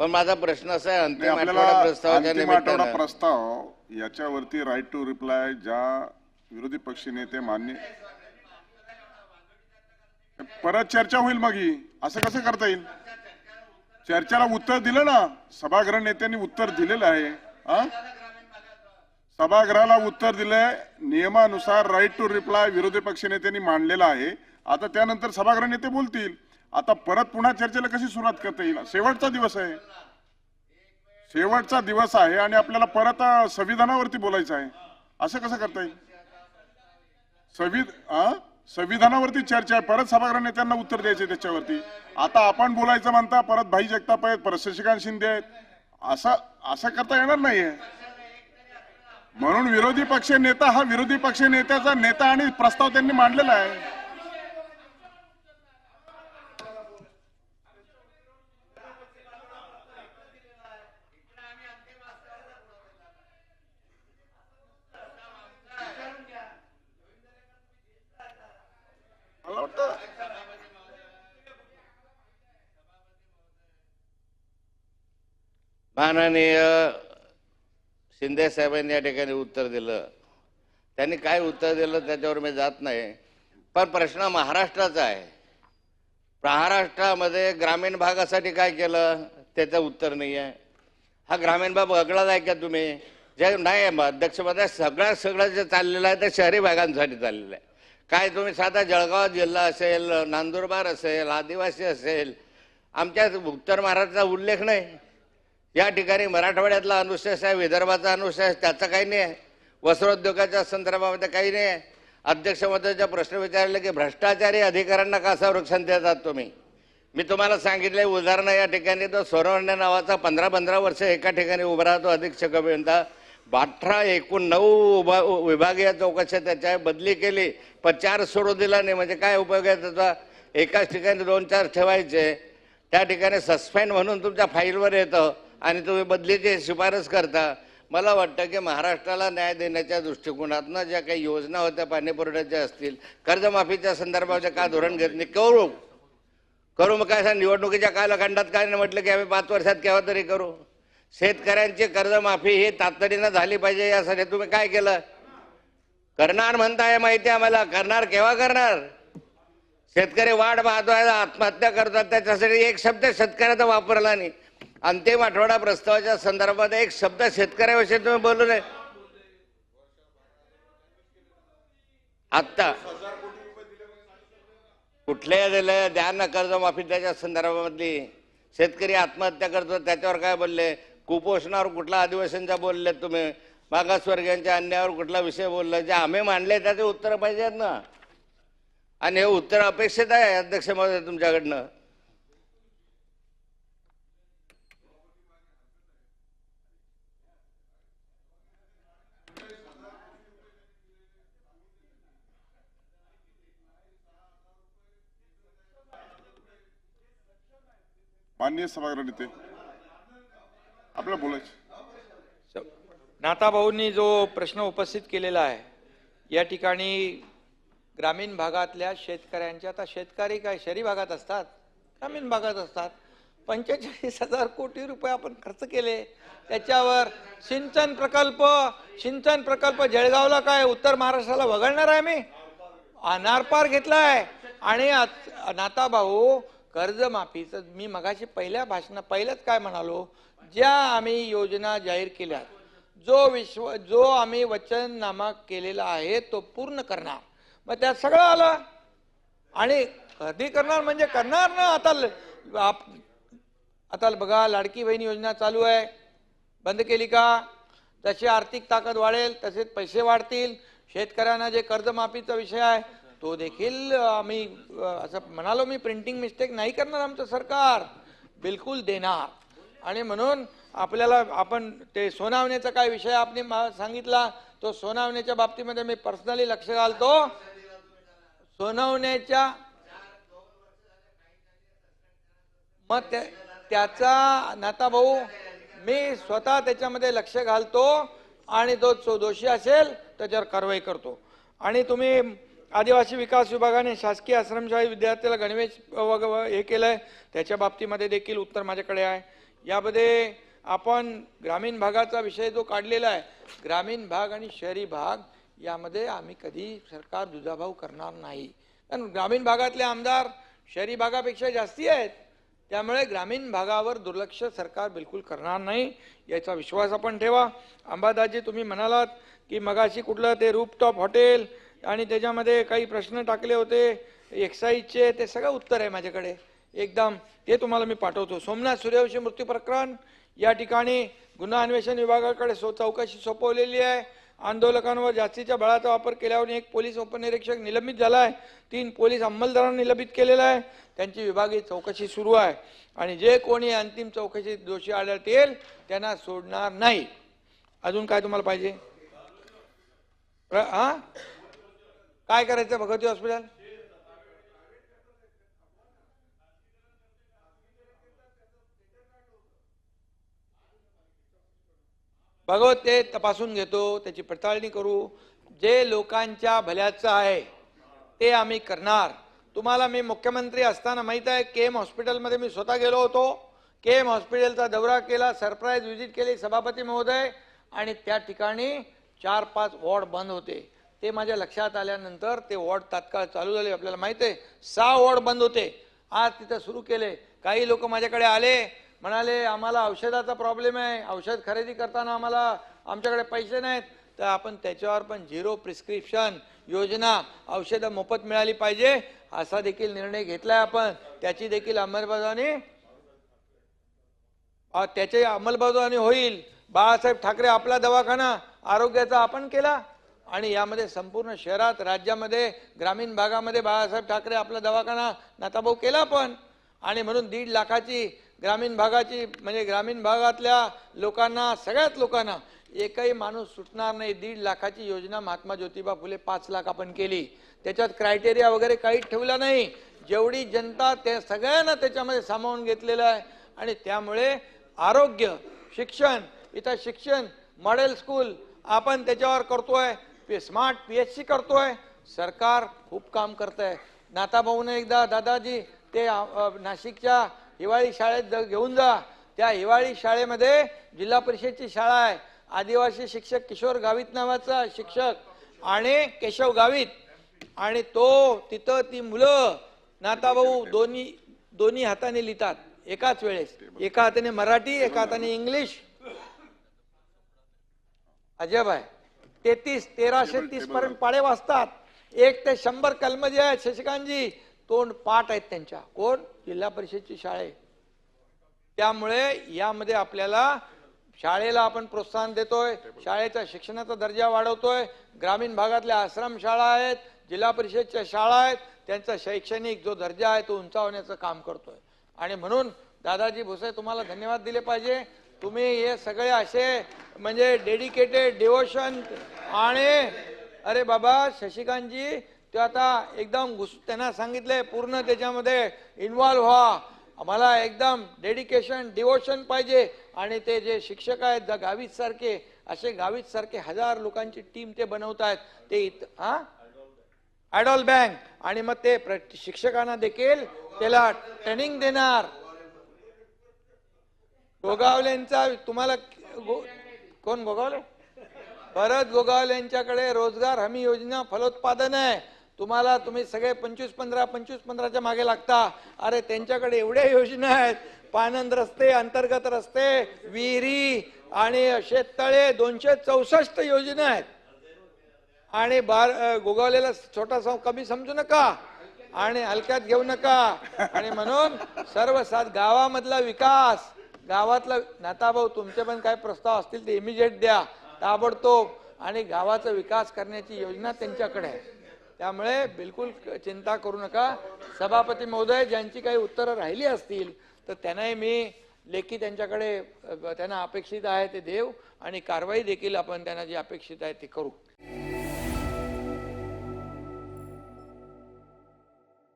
पण माझा प्रश्न असा आहे नाही, अंतिम आठवडा प्रस्तावाच्या अंतिम आठवडा निमित्तानं. प्रस्ताव याच्यावरती राईट टू रिप्लाय ज्या विरोधी पक्ष नेते मान्य परत चर्चा होईल मग ही. असं कसं करता येईल? चर्चेला उत्तर दिलं ना सभागृह नेत्यांनी उत्तर दिलेलं आहे. हा? सभागृहाला उत्तर दिलंय नियमानुसार राईट टू रिप्लाय विरोधी पक्ष नेत्यांनी मांडलेला आहे. आता त्यानंतर सभागृह नेते बोलतील. आता परत पुन्हा चर्चेला कशी सुरुवात करता येईल? शेवटचा दिवस आहे. शेवटचा दिवस आहे आणि आपल्याला परत संविधानावरती बोलायचं आहे. असं कसं करता येईल? संविध संविधानावरती चर्चा आहे. परत सभागृह नेत्यांना उत्तर द्यायचे त्याच्यावरती. आता आपण बोलायचं म्हणता परत भाई जगताप आहेत परत शशिकांत शिंदे आहेत. असं असं करता येणार नाहीये. म्हणून विरोधी पक्ष नेता हा विरोधी पक्ष नेत्याचा नेता आणि प्रस्ताव त्यांनी मांडलेला आहे. माननीय शिंदे साहेबांनी या ठिकाणी उत्तर दिलं. त्यांनी काय उत्तर दिलं त्याच्यावर मी जात नाही. पण प्रश्न महाराष्ट्राचा आहे. महाराष्ट्रामध्ये ग्रामीण भागासाठी काय केलं त्याचं उत्तर नाही आहे. हा ग्रामीण भाग वगळाच आहे का तुम्ही? जे नाही अध्यक्षमध्ये सगळ्यात सगळं जे चाललेलं आहे ते शहरी भागांसाठी चाललेलं आहे. काय तुम्ही साधा जळगाव जिल्हा असेल नंदुरबार असेल आदिवासी असेल आमच्या उत्तर महाराष्ट्राचा उल्लेख नाही. या ठिकाणी मराठवाड्यातला अनुशेष आहे विदर्भाचा अनुशेष त्याचा काही नाही आहे. वस्त्रोद्योगाच्या संदर्भामध्ये काही नाही आहे. अध्यक्ष महोदयाचा प्रश्न विचारले की भ्रष्टाचारी अधिकाऱ्यांना का संरक्षण देतात तुम्ही? मी तुम्हाला सांगितले उदाहरणं या ठिकाणी तो सोनवणे नावाचा पंधरा पंधरा वर्ष एका ठिकाणी उभा राहतो अधीक्षक अभियंता. अठरा एकूण नऊ उभा विभागीय चौकशा त्याच्या बदली केली. पण चार सोडू दिला नाही म्हणजे काय उपयोग आहे त्याचा? एकाच ठिकाणी दोन चार ठेवायचे. त्या ठिकाणी सस्पेंड म्हणून तुमच्या फाईलवर येतं. आणि तुम्ही बदलीची शिफारस करता. मला वाटतं की महाराष्ट्राला न्याय देण्याच्या दृष्टिकोनातनं ज्या काही योजना होत्या पाणी पुरवठ्याच्या असतील कर्जमाफीच्या संदर्भाच्या का धोरण घेत नाही करू. करू मग काय सांग निवडणुकीच्या कालखंडात काय नाही म्हटलं की आम्ही पाच वर्षात केव्हा तरी करू. शेतकऱ्यांची कर्जमाफी ही तातडीनं झाली पाहिजे यासाठी तुम्ही काय केलं? करणार म्हणताय माहिती आहे आम्हाला करणार केव्हा करणार? शेतकरी वाढ पाहतोय आत्महत्या करतात त्याच्यासाठी एक शब्द शेतकऱ्याचा वापरला नाही. अंतिम आठवडा प्रस्तावाच्या संदर्भात एक शब्द शेतकऱ्याविषयी तुम्ही बोलू नये. आत्ता. कुठल्या दिलं द्या ना कर्जमाफी त्याच्या संदर्भामधली. शेतकरी आत्महत्या करतो त्याच्यावर काय बोलले? कुपोषणावर कुठला आदिवासींचा बोलले तुम्ही? मागासवर्गीयांच्या अन्यायावर कुठला विषय बोलला? जे आम्ही मांडले त्याचे उत्तर पाहिजेत ना. आणि हे उत्तर अपेक्षित आहे अध्यक्ष महोदय तुमच्याकडनं? माननीय सभागृह नेते आपल्याला बोलायचं. नाताभाऊंनी जो प्रश्न उपस्थित केलेला आहे या ठिकाणी ग्रामीण भागातल्या शेतकऱ्यांच्या आता शेतकरी काय शहरी भागात असतात ग्रामीण भागात असतात पंचेचाळीस हजार कोटी रुपये आपण खर्च केले त्याच्यावर सिंचन प्रकल्प सिंचन प्रकल्प जळगावला काय उत्तर महाराष्ट्राला वगळणार आहे मी अनारपार घेतला आहे आणि आत- नाताभाऊ कर्जमाफीचं मी मगाशी पहिल्या भाषणा पहिल्याच काय म्हणालो? ज्या आम्ही योजना जाहीर केल्या जो विश्व जो आम्ही वचननामा केलेला आहे तो पूर्ण करणार. मग त्यात सगळं आलं. आणि कधी करणार म्हणजे करणार ना? आता ल- आप- आता बघा लाडकी बहीण योजना चालू आहे. बंद केली का? जशी आर्थिक ताकद वाढेल तसेच पैसे वाढतील. शेतकऱ्यांना जे कर्जमाफीचा विषय आहे तो देखील आम्ही असं म्हणालो मी प्रिंटिंग मिस्टेक नाही करणार आमचं सरकार. बिलकुल देणार. आणि म्हणून आपल्याला आपण ते सोनावण्याचा काय विषय आपण सांगितला तो सोनावण्याच्या बाबतीमध्ये मी पर्सनली लक्ष घालतो. सोनावण्याच्या मग त्या- त्याचा नाता भाऊ मी स्वतः त्याच्यामध्ये लक्ष घालतो आणि तो जो दोषी असेल त्याच्यावर कारवाई करतो. आणि तुम्ही आदिवासी विकास विभागाने शासकीय आश्रमशाही विद्यार्थ्याला गणवेश वग- व- हे आहे त्याच्या बाबतीमध्ये देखील उत्तर माझ्याकडे आहे. यामध्ये आपण ग्रामीण भागाचा विषय जो काढलेला आहे ग्रामीण भाग आणि शहरी भाग यामध्ये आम्ही कधी सरकार दुजाभाव करणार नाही. कारण ग्रामीण भागातले आमदार शहरी भागापेक्षा जास्ती आहेत. त्यामुळे ग्रामीण भागावर दुर्लक्ष सरकार बिलकुल करणार नाही याचा विश्वास आपण ठेवा. अंबादाजी तुम्ही म्हणालात की मगाशी कुठलं ते रूपटॉप हॉटेल आणि त्याच्यामध्ये काही प्रश्न टाकले होते एक्साईजचे ते सगळं उत्तर आहे माझ्याकडे. एकदम ते तुम्हाला मी पाठवतो. सोमनाथ सूर्यवंशी मृत्यू प्रकरण या ठिकाणी गुन्हा अन्वेषण विभागाकडे सो चौकशी सोपवलेली आहे. आंदोलकांवर जास्तीच्या बळाचा वापर केल्यावर एक पोलीस उपनिरीक्षक निलंबित झाला आहे तीन पोलीस अंमलदारांना निलंबित केलेला आहे. त्यांची विभागीय चौकशी सुरू आहे. आणि जे कोणी अंतिम चौकशीत दोषी आढळतील त्यांना सोडणार नाही. अजून काय तुम्हाला पाहिजे? हां हा काय करायचं भगवती हॉस्पिटल? भगवत ते तपासून घेतो त्याची पडताळणी करू. जे लोकांच्या भल्याचं आहे ते आम्ही करणार. तुम्हाला मी मुख्यमंत्री असताना माहीत आहे के एम हॉस्पिटलमध्ये मी स्वतः गेलो होतो. के एम हॉस्पिटलचा दौरा केला सरप्राईज व्हिजिट केली सभापती महोदय. आणि त्या ठिकाणी चार पाच वॉर्ड बंद होते. ते माझ्या लक्षात आल्यानंतर ते वॉर्ड तात्काळ चालू झाले. आपल्याला माहिती आहे सहा वॉर्ड बंद होते. आज तिथं सुरू केले. काही लोक माझ्याकडे आले म्हणाले आम्हाला औषधाचा प्रॉब्लेम आहे. औषध खरेदी करताना आम्हाला आमच्याकडे पैसे नाहीत. तर आपण त्याच्यावर पण झिरो प्रिस्क्रिप्शन योजना औषधं मोफत मिळाली पाहिजे. असा देखील निर्णय घेतलाय आपण. त्याची देखील अंमलबजावणी त्याची अंमलबजावणी होईल. बाळासाहेब ठाकरे आपला दवाखाना आरोग्याचा आपण केला. आणि यामध्ये संपूर्ण शहरात राज्यामध्ये ग्रामीण भागामध्ये बाळासाहेब ठाकरे आपला दवाखाना नाताभाऊ केला पण. आणि म्हणून दीड लाखाची ग्रामीण भागाची म्हणजे ग्रामीण भागातल्या लोकांना सगळ्याच लोकांना एकही माणूस सुटणार नाही. दीड लाखाची योजना महात्मा ज्योतिबा फुले पाच लाख आपण केली. त्याच्यात क्रायटेरिया वगैरे काहीच ठेवला नाही. जेवढी जनता त्या सगळ्यांना त्याच्यामध्ये सामावून घेतलेलं आहे. आणि त्यामुळे आरोग्य शिक्षण इथं शिक्षण मॉडेल स्कूल आपण त्याच्यावर करतोय. स्मार्ट पी एच सी करतोय. सरकार खूप काम करत आहे नाताभाऊने एकदा दादाजी ते नाशिकच्या हिवाळी शाळेत घेऊन जा. त्या हिवाळी शाळेमध्ये जिल्हा परिषदची शाळा आहे. आदिवासी शिक्षक किशोर गावित नावाचा शिक्षक आणि केशव गावित आणि तो तिथं ती मुलं नाताभाऊ दोन्ही दोन्ही हाताने लिहितात. एकाच वेळेस. एका हाताने मराठी एका हाताने इंग्लिश. अजब आहे. तेहतीस तेराशे तीस पर्यंत पाडे वाचतात एक ते शंभर कलम जे आहेत शशिकांतजी तोंड पाठ आहेत त्यांच्या. कोण? जिल्हा परिषदची शाळे. त्यामुळे यामध्ये आपल्याला शाळेला आपण प्रोत्साहन देतोय. शाळेचा शिक्षणाचा दर्जा वाढवतोय. ग्रामीण भागातल्या आश्रम शाळा आहेत जिल्हा परिषदच्या शाळा आहेत. त्यांचा शैक्षणिक जो दर्जा आहे तो उंचावण्याचं काम करतोय. आणि म्हणून दादाजी भुसे तुम्हाला धन्यवाद दिले पाहिजे. तुम्ही हे सगळे असे म्हणजे डेडिकेटेड डिवोशन आणि अरे बाबा शशिकांतजी ते आता एकदम घुस त्यांना सांगितले पूर्ण त्याच्यामध्ये इन्वॉल्व्ह व्हा. आम्हाला एकदम डेडिकेशन डिवोशन पाहिजे. आणि ते जे शिक्षक आहेत द गावीत सारखे असे गावीत सारखे हजार लोकांची टीम ते बनवत आहेत. ते इत हा? ॲडॉल बँक आणि मग ते प्र- शिक्षकांना देखील त्याला ट्रेनिंग देणार. गोगावलेंचा तुम्हाला गो- कोण गोगावले? परत गोगावलेंच्याकडे रोजगार हमी योजना फलोत्पादन आहे. तुम्हाला तुम्ही सगळे पंचवीस पंधरा पंचवीस पंधराच्या मागे लागता. अरे त्यांच्याकडे एवढ्या योजना आहेत. पानंद रस्ते अंतर्गत रस्ते विहिरी आणि शेततळे दोनशे चौसष्ट योजना आहेत. आणि बार गोगावलेला छोटासा कमी समजू नका. आणि हलक्यात घेऊ नका. आणि म्हणून सर्व सात गावामधला विकास गावातला नाताभाऊ तुमचे पण काय प्रस्ताव असतील ते इमिजिएट द्या. ताबडतोब. आणि गावाचा विकास करण्याची योजना त्यांच्याकडे आहे. त्यामुळे बिलकुल चिंता करू नका. सभापती महोदय ज्यांची काही उत्तरं राहिली असतील तर त्यांनाही मी लेखी त्यांच्याकडे त्यांना अपेक्षित आहे ते देव आणि कारवाई देखील आपण त्यांना जी अपेक्षित आहे ती करू.